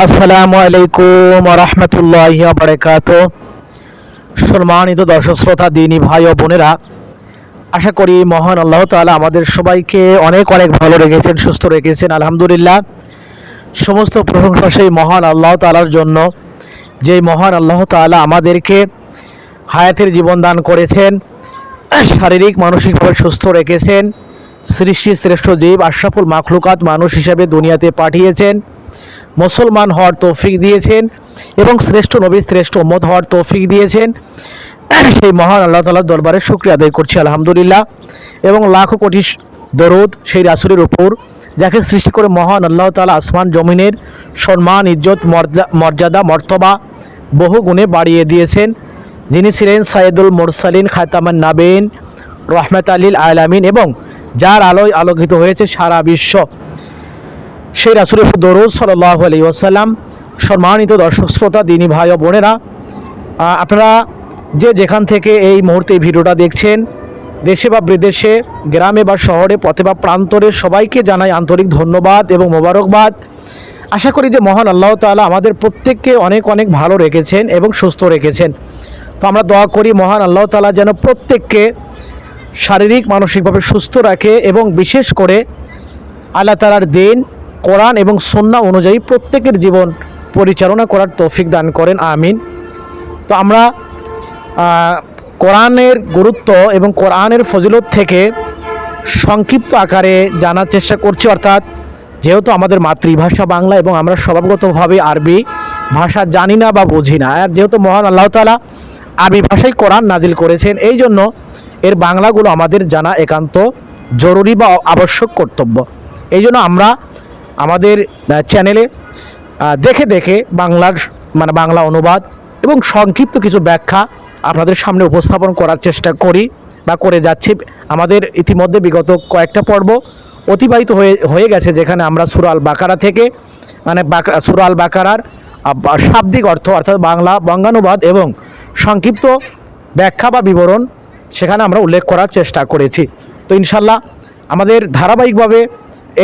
আসসালামু আলাইকুম রহমতুল্লাহ বারকাত। সম্মানিত দর্শক, শ্রোতা, দিনী ভাই ও বোনেরা, আশা করি মহান আল্লাহ তাআলা আমাদের সবাইকে অনেক অনেক ভালো রেখেছেন, সুস্থ রেখেছেন, আলহামদুলিল্লাহ। সমস্ত প্রশংসা সেই মহান আল্লাহ তাআলার জন্য। যেই মহান আল্লাহ তাআলা আমাদেরকে হায়াতের জীবন দান করেছেন, শারীরিক মানসিকভাবে সুস্থ রেখেছেন সৃষ্টি শ্রেষ্ঠ জীব, আশরাফুল মাখলুকাত মানুষ হিসাবে দুনিয়াতে পাঠিয়েছেন। মুসলমান হওয়ার তৌফিক দিয়েছেন এবং শ্রেষ্ঠ নবী, শ্রেষ্ঠ মত হওয়ার তৌফিক দিয়েছেন। সেই মহান আল্লাহ তালার দরবারে শুক্রিয়া আদায় করছি, আলহামদুলিল্লাহ। এবং লাখো কোটি দরুদ সেই রাসুলের উপর, যাকে সৃষ্টি করে মহান আল্লাহ তালা আসমান জমিনের সম্মান, ইজ্জত মর্যা- মর্যাদা, মর্তবা বহু গুণে বাড়িয়ে দিয়েছেন। যিনি ছিলেন সাইদুল মোরসালিন, খাতামান নাবেন রহমত আলীল আলামিন এবং যার আলোয় আলোকিত হয়েছে সারা বিশ্ব। সেই রাসুলের দরুদ সাল্লাহ আলী ওসাল্লাম সম্মানিত দর্শক, শ্রোতা, দিনী ভাই ও বোনেরা আপনারা যে যেখান থেকে এই মুহূর্তে ভিডিওটা দেখছেন, দেশে বা বিদেশে, গ্রামে বা শহরে, পথে বা প্রান্তরে, সবাইকে জানাই আন্তরিক ধন্যবাদ এবং মোবারকবাদ। আশা করি যে মহান আল্লাহ তাআলা আমাদের প্রত্যেককে অনেক অনেক ভালো রেখেছেন এবং সুস্থ রেখেছেন। তো আমরা দোয়া করি মহান আল্লাহ তাআলা যেন প্রত্যেককে শারীরিক, মানসিকভাবে সুস্থ রাখে এবং বিশেষ করে আল্লাহ তালার দিন কোরআন এবং সন্না অনুযায়ী প্রত্যেকের জীবন পরিচালনা করার তৌফিক দান করেন, আমিন। তো আমরা কোরআনের গুরুত্ব এবং কোরআনের ফজিলত থেকে সংক্ষিপ্ত আকারে জানার চেষ্টা করছি, অর্থাৎ যেহেতু আমাদের মাতৃভাষা বাংলা এবং আমরা স্বভাবগতভাবে আরবি ভাষা জানি না বা বুঝি না, আর যেহেতু মহান আল্লাহ তালা আরবি ভাষায় কোরআন নাজিল করেছেন, এই জন্য এর বাংলাগুলো আমাদের জানা একান্ত জরুরি বা আবশ্যক কর্তব্য। এই জন্য আমরা আমাদের চ্যানেলে দেখে দেখে বাংলার মানে বাংলা অনুবাদ এবং সংক্ষিপ্ত কিছু ব্যাখ্যা আপনাদের সামনে উপস্থাপন করার চেষ্টা করি বা করে যাচ্ছি। আমাদের ইতিমধ্যে বিগত কয়েকটা পর্ব অতিবাহিত হয়ে হয়ে গেছে, যেখানে আমরা সুরাল বাকারা থেকে মানে সুরাল বাকারার শাব্দিক অর্থ অর্থাৎ বাংলা বঙ্গানুবাদ এবং সংক্ষিপ্ত ব্যাখ্যা বা বিবরণ সেখানে আমরা উল্লেখ করার চেষ্টা করেছি। তো ইনশাল্লাহ আমাদের ধারাবাহিকভাবে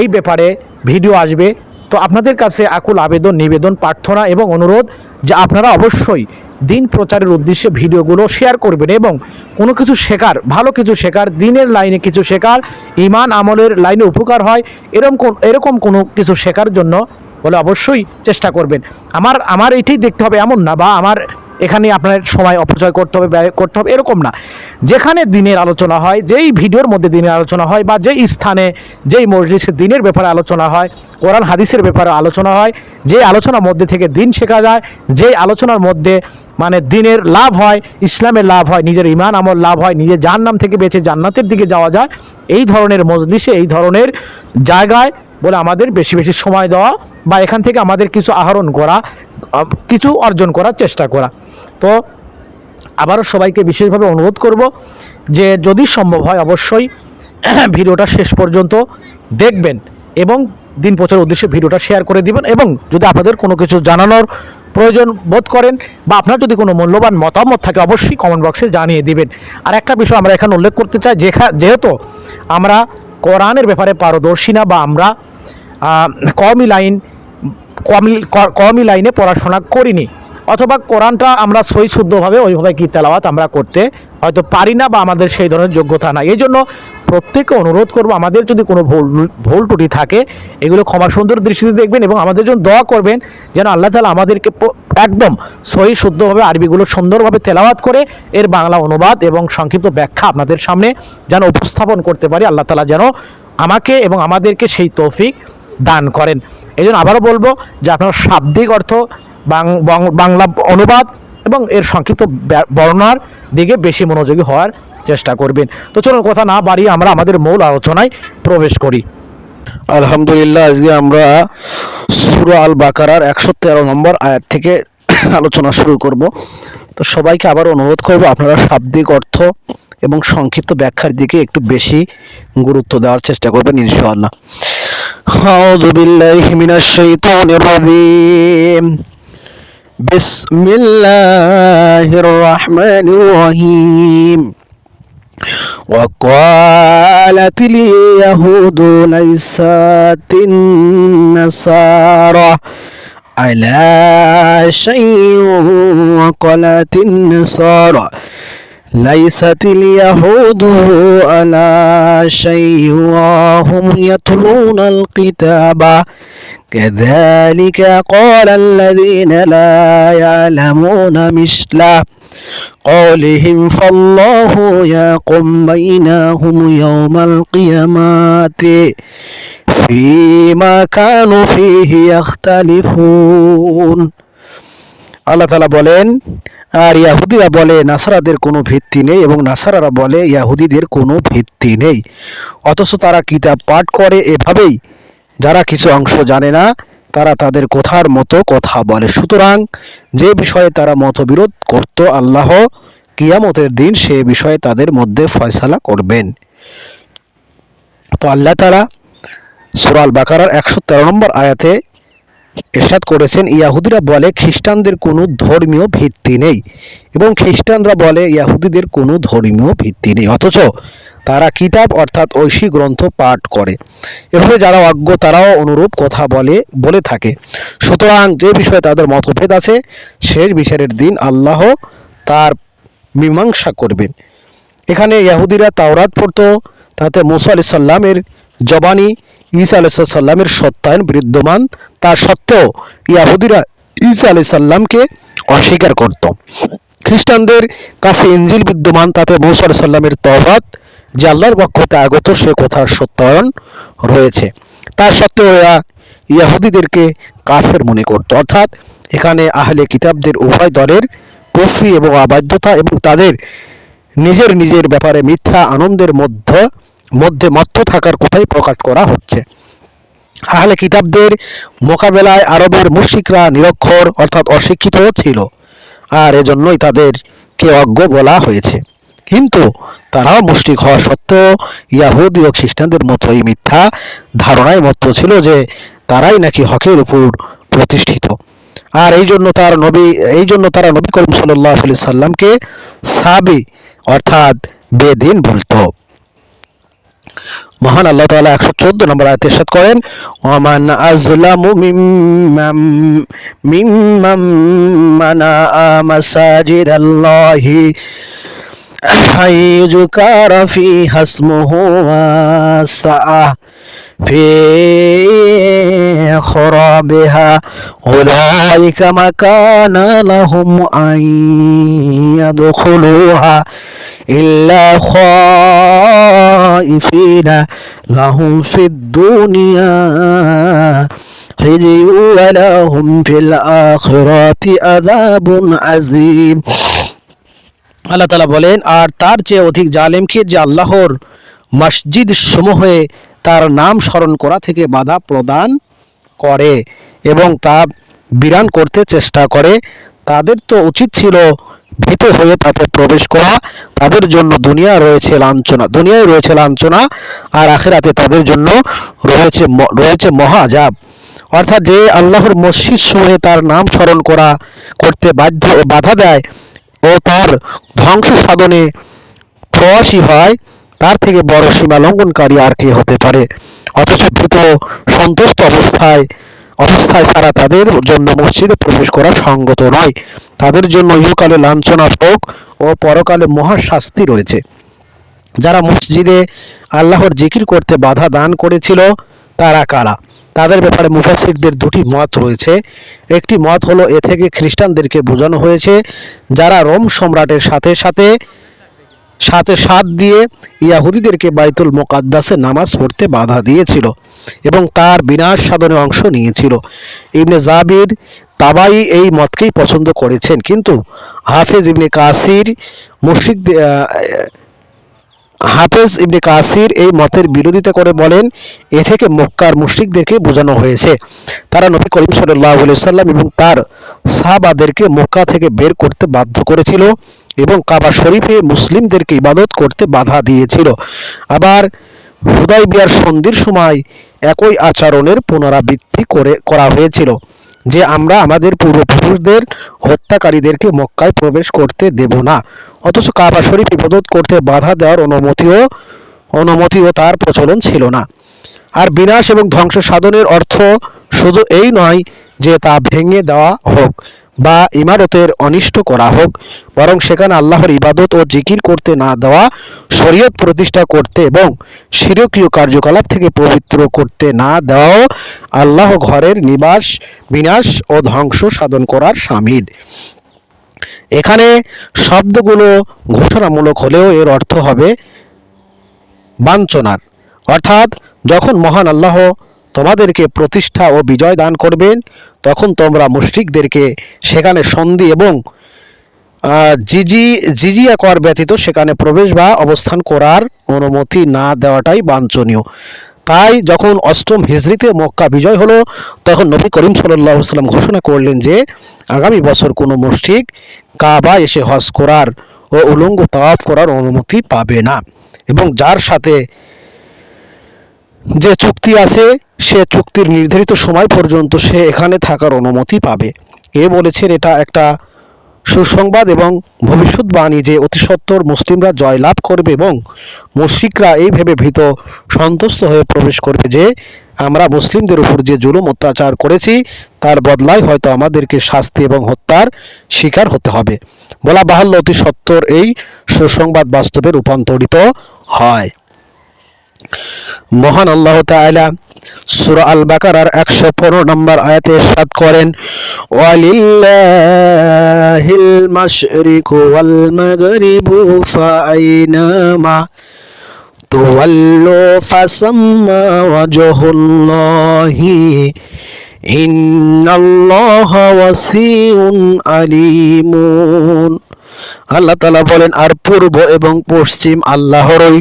এই ব্যাপারে ভিডিও আসবে। তো আপনাদের কাছে আকুল আবেদন, নিবেদন, প্রার্থনা এবং অনুরোধ যে আপনারা অবশ্যই দিন প্রচারের উদ্দেশ্যে ভিডিওগুলো শেয়ার করবেন এবং কোনো কিছু শেখার, ভালো কিছু শেখার, দিনের লাইনে কিছু শেখার, ইমান আমলের লাইনে উপকার হয় এরকম এরকম কোনো কিছু শেখার জন্য বলে অবশ্যই চেষ্টা করবেন। আমার আমার এটাই দেখতে হবে এমন না বা আমার এখানে আপনার সময় অপচয় করতে হবে, ব্যয় করতে হবে, এরকম না। যেখানে দিনের আলোচনা হয়, যেই ভিডিওর মধ্যে দিনের আলোচনা হয় বা যেই স্থানে, যেই মসজিদে দিনের ব্যাপারে আলোচনা হয়, কোরআন হাদিসের ব্যাপারে আলোচনা হয়, যে আলোচনার মধ্যে থেকে দিন শেখা যায় যেই আলোচনার মধ্যে মানে দিনের লাভ হয়, ইসলামের লাভ হয়, নিজের ইমান আমল লাভ হয় নিজের জাহান্নাম থেকে বেঁচে জান্নাতের দিকে যাওয়া যায়, এই ধরনের মজলিসে, এই ধরনের জায়গায় বলে আমাদের বেশি বেশি সময় দেওয়া বা এখান থেকে আমাদের কিছু আহরণ করা কিছু অর্জন করার চেষ্টা করা। তো আবারও সবাইকে বিশেষভাবে অনুরোধ করব যে যদি সম্ভব হয় অবশ্যই ভিডিওটা শেষ পর্যন্ত দেখবেন এবং দিন প্রচার উদ্দেশ্যে ভিডিওটা শেয়ার করে দিবেন এবং যদি আপনাদের কোনো কিছু জানানোর প্রয়োজন বোধ করেন বা আপনার যদি কোনো মূল্যবান মতামত থাকে অবশ্যই কমেন্ট বক্সে জানিয়ে দিবেন। আর একটা বিষয় আমরা এখানে উল্লেখ করতে চাই, যেখা, যেহেতু আমরা কোরআনের ব্যাপারে পারদর্শী না বা আমরা কমই লাইন কমই কমই লাইনে পড়াশোনা করিনি। অথবা কোরআনটা আমরা সই শুদ্ধভাবে ওইভাবে কি তেলাওয়াত আমরা করতে হয়তো পারি না বা আমাদের সেই ধরনের যোগ্যতা না এই জন্য প্রত্যেককে অনুরোধ করব, আমাদের যদি কোনো ভুল ভুল ত্রুটি থাকে, এগুলো ক্ষমা সুন্দর দৃষ্টিতে দেখবেন এবং আমাদের জন্য দোয়া করবেন যেন আল্লাহ তালা আমাদেরকে একদম সহি শুদ্ধভাবে আরবিগুলো সুন্দরভাবে তেলাওয়াত করে এর বাংলা অনুবাদ এবং সংক্ষিপ্ত ব্যাখ্যা আপনাদের সামনে যেন উপস্থাপন করতে পারি। আল্লাহ তালা যেন আমাকে এবং আমাদেরকে সেই তৌফিক দান করেন। এই জন্য আবারও বলব যে আপনার শাব্দিক অর্থ বাংলা অনুবাদ এবং এর সংক্ষিপ্ত বর্ণনার দিকে বেশি মনোযোগী হওয়ার চেষ্টা করবেন। তো চলুন কথা না বাড়িয়ে আমরা আমাদের মূল আলোচনায় প্রবেশ করি। আলহামদুলিল্লাহ, আজকে আমরা সুরা আল বাকারার একশো তেরো নম্বর আয়াত থেকে আলোচনা শুরু করব। তো সবাইকে আবার অনুরোধ করব আপনারা শাব্দিক অর্থ এবং সংক্ষিপ্ত ব্যাখ্যার দিকে একটু বেশি গুরুত্ব দেওয়ার চেষ্টা করবেন, ইনশাআল্লাহ। أعوذ بالله من الشيطان الرجيم. بسم الله الرحمن الرحيم. وقالت اليهود ليست النصارى على شيء وقالت النصارى ليست اليهود على شيء وهم يتلون الكتاب كذلك قال الذين لا يعلمون مثله قولهم فالله يقوم بينهم يوم القيامة فيما كانوا فيه يختلفون আল্লাহ তালা বলেন আর ইয়াহুদিরা বলে, নাসারাদের কোনো ভিত্তি নেই এবং নাসারারা বলে, ইয়াহুদিদের কোনো ভিত্তি নেই। অথচ তারা কিতাব পাঠ করে এভাবেই। যারা কিছু অংশ জানে না, তারা তাদের কথার মতো কথা বলে। সুতরাং যে বিষয়ে তারা মতবিরোধ করত আল্লাহ, কিয়ামতের দিন সে বিষয়ে তাদের মধ্যে ফয়সালা করবেন। তো আল্লাহ তারা সুরাল বাকারার একশো তেরো নম্বর আয়াতে এরশাদ করেছেন, ইয়াহুদিরা বলে, খ্রিস্টানদের কোনো ধর্মীয় ভিত্তি নেই এবং খ্রিস্টানরা বলে, ইয়াহুদিদের কোনো ধর্মীয় ভিত্তি নেই। অথচ তারা কিতাব অর্থাৎ ঐশী গ্রন্থ পাঠ করে। এভাবে যারা অজ্ঞ, তারাও অনুরূপ কথা বলে বলে থাকে। সুতরাং যে বিষয়ে তাদের মতভেদ আছে শেষ বিচারের দিন আল্লাহ তার মীমাংসা করবেন। এখানে ইয়াহুদিরা তাওরাত পড়তো, তাতে মুসা আলি সাল্লামের জবানি ঈসা আলি সাল্লামের সত্যায়ন বিদ্যমান। তা সত্ত্বেও ইয়াহুদিরা ঈসা আলি সাল্লামকে অস্বীকার করত। খ্রিস্টানদের কাছে ইঞ্জিল বিদ্যমান, তাতে মুসা আলি সাল্লামের তফাত যে আল্লাহর পক্ষ হতে আগত সে কথার সত্যায়ন রয়েছে। তা সত্ত্বেও এরা ইয়াহুদিদেরকে কাফের মনে করত। অর্থাৎ এখানে আহলে কিতাবদের উভয় দলের কফরি এবং অবাধ্যতা এবং তাদের নিজের নিজের ব্যাপারে মিথ্যা আনন্দের মধ্যে মধ্যে মত্ত থাকার কথাই প্রকাশ করা হচ্ছে। আহলে কিতাবদের মোকাবেলায় আরবের মুশিকরা নিরক্ষর অর্থাৎ অশিক্ষিত ছিল, আর এজন্যই তাদেরকে অজ্ঞ বলা হয়েছে। কিন্তু তারাও মুষ্টিক হওয়া সত্ত্বেও ইয়াহুদি ও খ্রিস্টানদের মতোই মিথ্যা ধারণায় মত্ত ছিল যে তারাই নাকি হকের উপর প্রতিষ্ঠিত। আর এই জন্য তার নবী, এই জন্য তারা নবী করিম সাল্লাহ সাল্লামকে সাবি অর্থাৎ বেদিন বলতো। মহান আল্লাহ তালা একশো চোদ্দ নম্বর আয়াত ইরশাদ করেন, ওমান আজলামু মিম মিম মানা মাসাজিদ আল্লাহি হাইজুকার ফি হাসমুহু সাআ في خرابها أولئك ما كان لهم أن يدخلوها إلا خائفين لهم في الدنيا خزي ولهم في الآخرة عذاب عظيم আল্লাহ তালা বলেন আর তার চেয়ে অধিক জালেমকে যে আল্লাহর মসজিদ সমূহে তার নাম স্মরণ করা থেকে বাধা প্রদান করে এবং তা বিরান করতে চেষ্টা করে। তাদের তো উচিত ছিল ভীত হয়ে তাতে প্রবেশ করা। তাদের জন্য দুনিয়া রয়েছে লাঞ্ছনা, দুনিয়ায় রয়েছে লাঞ্ছনা আর আখেরাতে তাদের জন্য রয়েছে রয়েছে মহা আজাব অর্থাৎ যে আল্লাহর মসজিদ সমূহে তার নাম স্মরণ করা, করতে বাধ্য বাধা দেয় ও তার ধ্বংস সাধনে প্রয়াসী হয় তার থেকে বড় সীমা লঙ্ঘনকারী আর কে হতে পারে? অথচ ভীত সন্তুষ্ট অবস্থায় অবস্থায় ছাড়া তাদের জন্য মসজিদে প্রবেশ করা সঙ্গত নয়। তাদের জন্য ইহকালে লাঞ্ছনা ভোগ ও পরকালে মহা শাস্তি রয়েছে। যারা মসজিদে আল্লাহর জিকির করতে বাধা দান করেছিল, তারা কারা? তাদের ব্যাপারে মুফাসিরদের দুটি মত রয়েছে। একটি মত হলো, এ থেকে খ্রিস্টানদেরকে বোঝানো হয়েছে, যারা রোম সম্রাটের সাথে সাথে সাথে সাথ দিয়ে ইয়াহুদিদেরকে বাইতুল মোকাদ্দাসে নামাজ পড়তে বাধা দিয়েছিল এবং তার বিনাশ সাধনে অংশ নিয়েছিল। ইবনে জাবির তাবাই এই মতকেই পছন্দ করেছেন, কিন্তু হাফেজ ইবনে কাসির মুশরিক হাফেজ ইবনে কাসির এই মতের বিরোধিতা করে বলেন, এ থেকে মক্কার মুশরিকদেরকে বোঝানো হয়েছে, তারা নবী করিম সাল্লাহ সাল্লাম এবং তার সাহাবাদেরকে মক্কা থেকে বের করতে বাধ্য করেছিল। এবং কাবা শরীফে মুসলিমদেরকে ইবাদত করতে বাধা দিয়েছিল। আবার হুদাই বিয়ার সন্ধির সময় একই আচরণের পুনরাবৃত্তি করে, করা হয়েছিল, যে আমরা আমাদের পূর্বপুরুষদের হত্যাকারীদেরকে মক্কায় প্রবেশ করতে দেব না। অথচ কাবা শরীফ ইবাদত করতে বাধা দেওয়ার অনুমতিও অনুমতিও তার প্রচলন ছিল না। আর বিনাশ এবং ধ্বংস সাধনের অর্থ শুধু এই নয় যে তা ভেঙে দেওয়া হোক। বা ইমারতের অনিষ্ট করা হোক, বরং সেখানে আল্লাহর ইবাদত ও জিকির করতে না দেওয়া, শরীয়ত প্রতিষ্ঠা করতে এবং শিরকীয় কার্যকলাপ থেকে পবিত্র করতে না দেওয়াও আল্লাহ ঘরের নিবাস, বিনাশ ও ধ্বংস সাধন করার সামিল। এখানে শব্দগুলো ঘোষণামূলক হলেও এর অর্থ হবে বাঞ্ছনার। অর্থাৎ যখন মহান আল্লাহ তোমাদেরকে প্রতিষ্ঠা ও বিজয় দান করবেন। তখন তোমরা মুশরিকদেরকে সেখানে সন্ধি এবং জিজি, জিজিয়া কর ব্যতীত সেখানে প্রবেশ বা অবস্থান করার অনুমতি না দেওয়াটাই বাঞ্ছনীয়। তাই যখন অষ্টম হিজরিতে মক্কা বিজয় হলো, তখন নবী করিম সাল্লাহ সাল্লাম ঘোষণা করলেন যে, আগামী বছর কোনো মুশরিক কাবা এসে হজ করার ও উলঙ্গ তাওয়াফ করার অনুমতি পাবে না। এবং যার সাথে যে চুক্তি আছে, সে চুক্তির নির্ধারিত সময় পর্যন্ত সে এখানে থাকার অনুমতি পাবে। এ বলেছেন, এটা একটা সুসংবাদ এবং ভবিষ্যৎবাণী যে অতি সত্বর মুসলিমরা জয়লাভ করবে এবং মুশরিকরা এই ভেবে ভীত, সন্তুষ্ট হয়ে প্রবেশ করবে যে, আমরা মুসলিমদের উপর যে জুলুম অত্যাচার করেছি, তার বদলায় হয়তো আমাদেরকে শাস্তি এবং হত্যার শিকার হতে হবে। বলা বাহাল্য, অতি সত্বর এই সুসংবাদ বাস্তবে রূপান্তরিত হয়। মহান আল্লাহ তাআলা সূরা আল বাকারার 115 নম্বর আয়াতে ইরশাদ করেন, ওয়ালিল্লাহিল মাশরিকু ওয়াল মাগরিবু ফাআইনামা তুওয়াল্লু ফাসাম্মা ওয়াজহুল্লাহি, ইন্নাল্লাহা ওয়াসিউন আলিমুন। আল্লাহ তালা বলেন, আর পূর্ব এবং পশ্চিম আল্লাহরই।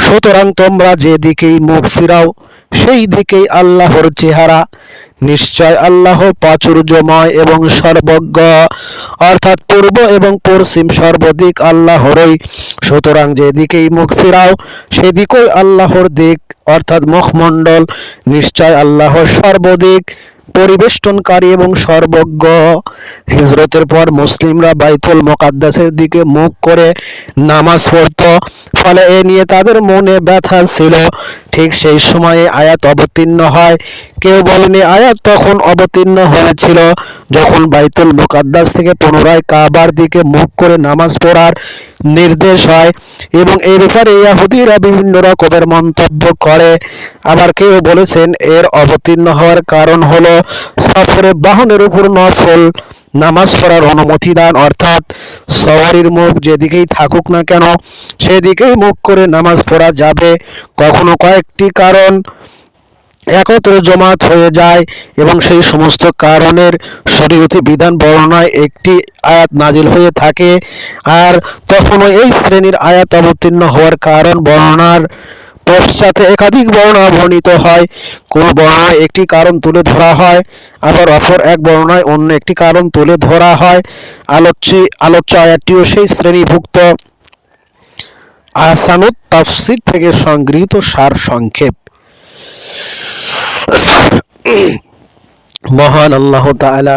সুতরাং তোমরা যেদিকেই মুখ ফিরাও সেই দিকেই আল্লাহর চেহারা। নিশ্চয় আল্লাহ প্রাচুর্যময় এবং সর্বজ্ঞ। অর্থাৎ পূর্ব এবং পশ্চিম সর্বদিক আল্লাহরই। সুতরাং যেদিকেই মুখ ফিরাও, সেদিকেই আল্লাহর দিক, অর্থাৎ মুখমণ্ডল। নিশ্চয় আল্লাহ সর্বদিক। পরিবেষ্টনকারী এবং সর্বজ্ঞ। হিজরতের পর মুসলিমরা বাইতুল মোকাদ্দাসের দিকে মুখ করে নামাজ পড়ত। ফলে এ নিয়ে তাদের মনে ব্যথা ছিল। ঠিক সেই সময়ে আয়াত অবতীর্ণ হয়। কেউ বলেনি আয়াত তখন অবতীর্ণ হয়েছিল। যখন বাইতুল মোকাদ্দাস থেকে পুনরায় কাবার দিকে মুখ করে নামাজ পড়ার নির্দেশ হয় এবং এই ব্যাপারে ইয়াহুদিরা বিভিন্ন রকমের মন্তব্য করে। আবার কেউ বলেছেন, এর অবতীর্ণ হওয়ার কারণ হলো সফরে বাহনের উপর নফল নামাজ পড়ার অনুমতি দান, অর্থাৎ সওয়ারির মুখ যেদিকেই থাকুক না কেন, সেদিকেই মুখ করে নামাজ পড়া যাবে। কখনো কয়েকটি কারণ। একত্র জমাত হয়ে যায় এবং সেই সমস্ত কারণের শরীয়তি বিধান বর্ণনায় একটি আয়াত নাজিল হয়ে থাকে। আর তখনও এই শ্রেণির আয়াত অবতীর্ণ হওয়ার কারণ বর্ণনার পশ্চাতে একাধিক বর্ণনা বর্ণিত হয়। কোন বর্ণনায় একটি কারণ তুলে ধরা হয়, আবার অপর এক বর্ণনায় অন্য একটি কারণ তুলে ধরা হয়। আলোচ্য আলোচ্য আয়াতটিও সেই শ্রেণীভুক্ত। আসানুত তাফসির থেকে সংগৃহীত সার সংক্ষেপ। মহান আল্লাহ তাআলা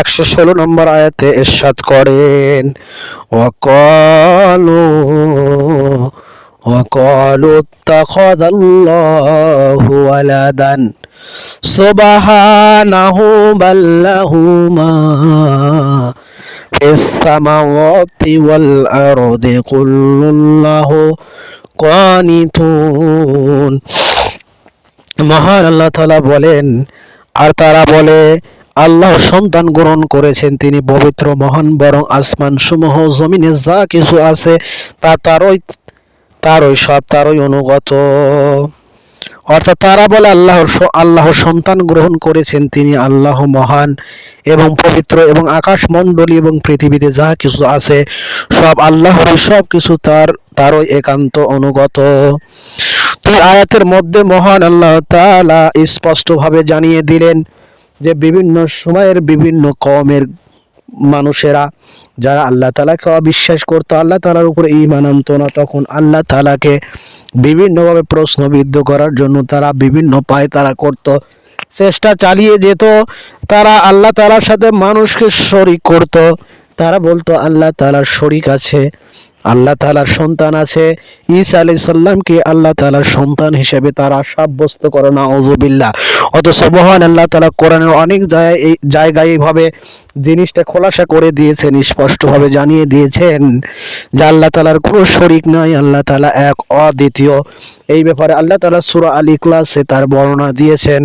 একশো ষোলো নম্বর আয়াতে ইরশাদ করেন ওয়াকালু وقالوا اتخذ الله ولدا سبحانه بل له ما في السماوات والأرض كل له قانتون মহান আল্লাহ তাআলা বলেন আর তারা বলে আল্লাহ সন্তান গ্রহণ করেছেন তিনি পবিত্র মহান বরং আসমান সমূহ জমিনে যা কিছু আছে তা তারই তারই সব তারই অনুগত। অর্থাৎ তারা বলে আল্লাহর আল্লাহর সন্তান গ্রহণ করেছেন তিনি আল্লাহ মহান এবং পবিত্র এবং আকাশ আকাশমণ্ডলী এবং পৃথিবীতে যা কিছু আছে, সব আল্লাহর সব কিছু তার, তারই একান্ত অনুগত। তো আয়াতের মধ্যে মহান আল্লাহ তাআলা স্পষ্টভাবে জানিয়ে দিলেন যে বিভিন্ন সময়ের বিভিন্ন কমের মানুষেরা, যারা আল্লাহ তালাকে অবিশ্বাস করতো, আল্লাহ তালার উপরে ইমান আনতো না, তখন আল্লাহ তালাকে বিভিন্নভাবে প্রশ্নবিদ্ধ করার জন্য তারা বিভিন্ন পায় তারা করত। চেষ্টা চালিয়ে যেত, তারা আল্লাহ তালার সাথে মানুষকে শরিক করত। তারা বলতো, আল্লাহ তালার শরিক আছে। আল্লাহ তালার সন্তান আছে। ঈসা আলি সাল্লামকে আল্লাহ তালার সন্তান হিসেবে তারা সাব্যস্ত করে না অজুবিল্লা অথচ মহান আল্লাহ তালা কোরআনের অনেক জায়গায় এই জায়গায় এইভাবে জিনিসটা খোলাসা করে দিয়েছেন, স্পষ্টভাবে জানিয়ে দিয়েছেন যে আল্লাহ তালার কোনো শরিক নাই, আল্লাহ তালা এক অদ্বিতীয়। এই ব্যাপারে আল্লাহ তালা সুরা আলী ক্লাসে তার বর্ণনা দিয়েছেন।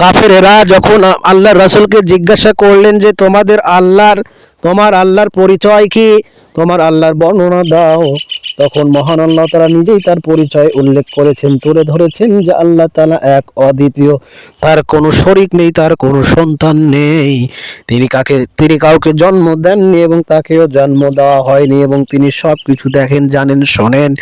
কাফেরেরা যখন আল্লাহ রাসূলকে জিজ্ঞাসা করলেন যে তোমাদের আল্লাহর, তোমার আল্লাহর পরিচয় কি? তোমার আল্লাহর বর্ণনা দাও। তখন মহান আল্লাহ তারা নিজেই তার পরিচয় উল্লেখ করেছেন, তুলে ধরেছেন যে আল্লাহ তালা এক অদ্বিতীয়। তার কোনো শরিক নেই, তার কোনো সন্তান নেই। তিনি কাকে, তিনি কাউকে জন্ম দেননি এবং তাকেও জন্ম দেওয়া হয়নি এবং তিনি সব কিছু দেখেন, জানেন, শোনেন।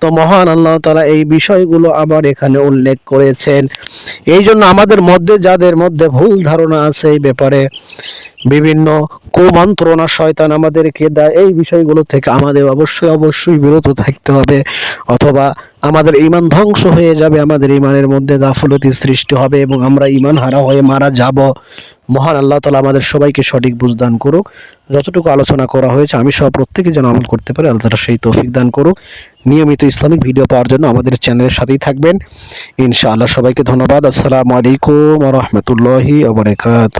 তো মহান আল্লাহ তালা এই বিষয়গুলো আবার এখানে উল্লেখ করেছেন। এই জন্য আমাদের মধ্যে, যাদের মধ্যে ভুল ধারণা আছে এই ব্যাপারে বিভিন্ন কুমন্ত্রণা শয়তান আমাদেরকে দেয়। এই বিষয়গুলো থেকে আমাদের অবশ্যই অবশ্যই বিরত থাকতে হবে। অথবা আমাদের ইমান ধ্বংস হয়ে যাবে, আমাদের ইমানের মধ্যে গাফলতি সৃষ্টি হবে এবং আমরা ইমান হারা হয়ে মারা যাব। মহান আল্লাহ তালা আমাদের সবাইকে সঠিক বুঝদান করুক। যতটুকু আলোচনা করা হয়েছে, আমি সব প্রত্যেকে যেন আমল করতে পারি, আল্লাহ তালা সেই তৌফিক দান করুক। নিয়মিত ইসলামিক ভিডিও পাওয়ার জন্য আমাদের চ্যানেলের সাথেই থাকবেন। ইনশাআল্লাহ সবাইকে ধন্যবাদ। আসসালামু আলাইকুম রহমতুল্লাহি আবরকাত